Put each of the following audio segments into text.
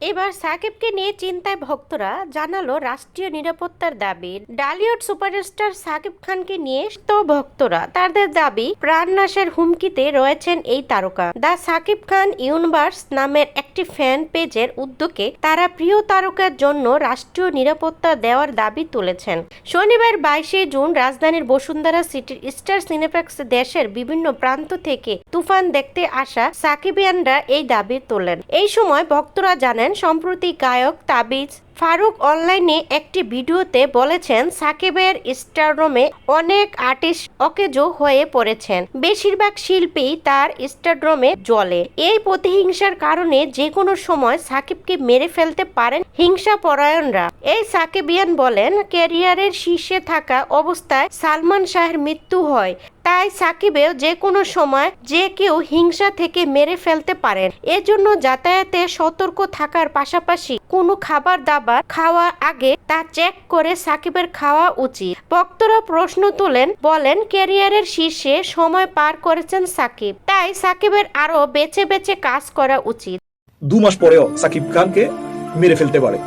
এবার সাকিবকে নিয়ে চিন্তায় ভক্তরা জানালো রাষ্ট্রীয় নিরাপত্তার দাবি। ডালিউড সুপারস্টার সাকিব খানকে নিয়ে তো ভক্তরা। তাদের দাবি, প্রাণনাশের হুমকিতে রয়েছেন এই তারকা। দা সাকিব খান ইউনিভার্স নামের একটি ফ্যান পেজের উদ্যোগে তারা প্রিয় তারকার জন্য রাষ্ট্রীয় নিরাপত্তা দেওয়ার দাবি তুলেছেন। শনিবার বাইশে জুন রাজধানীর বসুন্ধরা সিটির স্টার সিনেপ্লেক্স দেশের বিভিন্ন প্রান্ত থেকে তুফান দেখতে আসা সাকিবিয়ানরা এই দাবি তোলেন। এই সময় ভক্তরা জানেন, সম্প্রতি গায়ক তাবিজ ফারুক অনলাইনে একটি ভিডিওতে বলেছেন, সাকিবের স্টারডমে অনেক আর্টিস্ট অকেজো হয়ে পড়েছেন। বেশিরভাগ শিল্পী তার স্টারড্রমে জ্বলে। এই প্রতিহিংসার কারণে যে কোনো সময় সাকিবকে মেরে ফেলতে পারেন হিংসা পরায়ণরা এই সাকিবিয়ান বলেন, ক্যারিয়ারের শীর্ষে থাকা অবস্থায় সালমান শাহের মৃত্যু হয়। তাই সাকিবেও যে কোনো সময় যে কেউ হিংসা থেকে মেরে ফেলতে পারেন। এজন্য যাতায়াতে সতর্ক থাকার পাশাপাশি কোনো খাবার দাবার খাওয়ার আগে তা চেক করে সাকিবের খাওয়া উচিত। ভক্তরা প্রশ্ন তোলেন, বলেন, ক্যারিয়ারের শীর্ষে সময় পার করেছেন সাকিব। তাই সাকিবের আরও বেছে বেছে কাজ করা উচিত। দু মাস পরেও সাকিব খানকে মেরে ফেলতে পারে।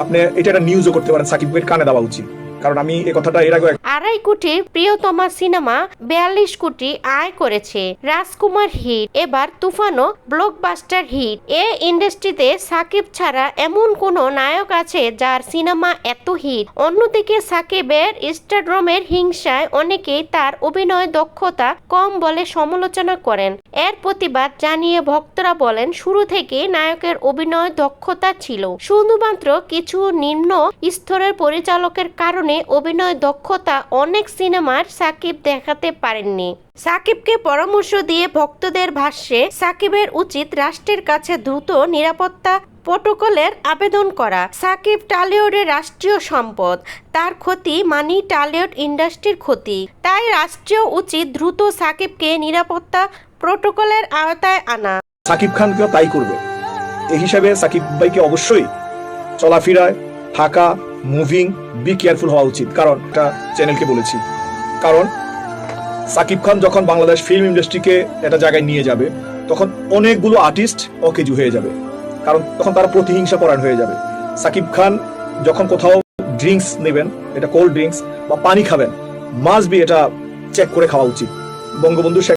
আপনি এটা একটা নিউজও করতে পারেন সাকিবের কানে দেওয়া উচিত। কারণ আমি এ কথাটা এর আগে আড়াই কোটি প্রিয়তমা সিনেমা বিয়াল্লিশ কোটি আয় করেছে। রাজকুমার হিট। এবার তুফানও ব্লকবাস্টার হিট। এ ইন্ডাস্ট্রিতে সাকিব ছাড়া এমন কোন নায়ক আছে যার সিনেমা এত হিট? অন্যদিকে সাকিবের স্টারড্রমের হিংসায় অনেকেই তার অভিনয় দক্ষতা কম বলে সমালোচনা করেন। এর প্রতিবাদ জানিয়ে ভক্তরা বলেন, শুরু থেকে নায়কের অভিনয় দক্ষতা ছিল। শুধুমাত্র কিছু নিম্ন স্তরের পরিচালকের কারণে অভিনয় দক্ষতা অনেক সিনেমার সাকিব দেখাতে পারেননি। সাকিবকে পরামর্শ দিয়ে ভক্তদের ভাষ্যে, সাকিবের উচিত রাষ্ট্রের কাছে দ্রুত নিরাপত্তা প্রোটোকলের আবেদন করা। সাকিব টালিউডের রাষ্ট্রীয় সম্পদ। তার ক্ষতি মানি টালিউড ইন্ডাস্ট্রির ক্ষতি। তাই রাষ্ট্রীয় উচিত দ্রুত সাকিবকে নিরাপত্তা প্রোটোকলের আওতায় আনা। সাকিব খানকেও তাই করবে। এই হিসাবে সাকিব ভাইকে অবশ্যই চলাফেরায় থাকা মুভিং বি কেয়ারফুল হওয়া উচিত। কারণ এটা চ্যানেলকে বলেছি। কারণ, সাকিব খান যখন বাংলাদেশ ফিল্ম ইন্ডাস্ট্রিকে একটা জায়গায় নিয়ে যাবে, তখন অনেকগুলো আর্টিস্ট অকেজু হয়ে যাবে। কারণ, তখন তারা প্রতিহিংসা পরায়ণ হয়ে যাবে। সাকিব খান যখন কোথাও ড্রিঙ্কস নেবেন, এটা কোল্ড ড্রিঙ্কস বা পানি খাবেন মাস্ট বি এটা চেক করে খাওয়া উচিত। বঙ্গবন্ধু শেখ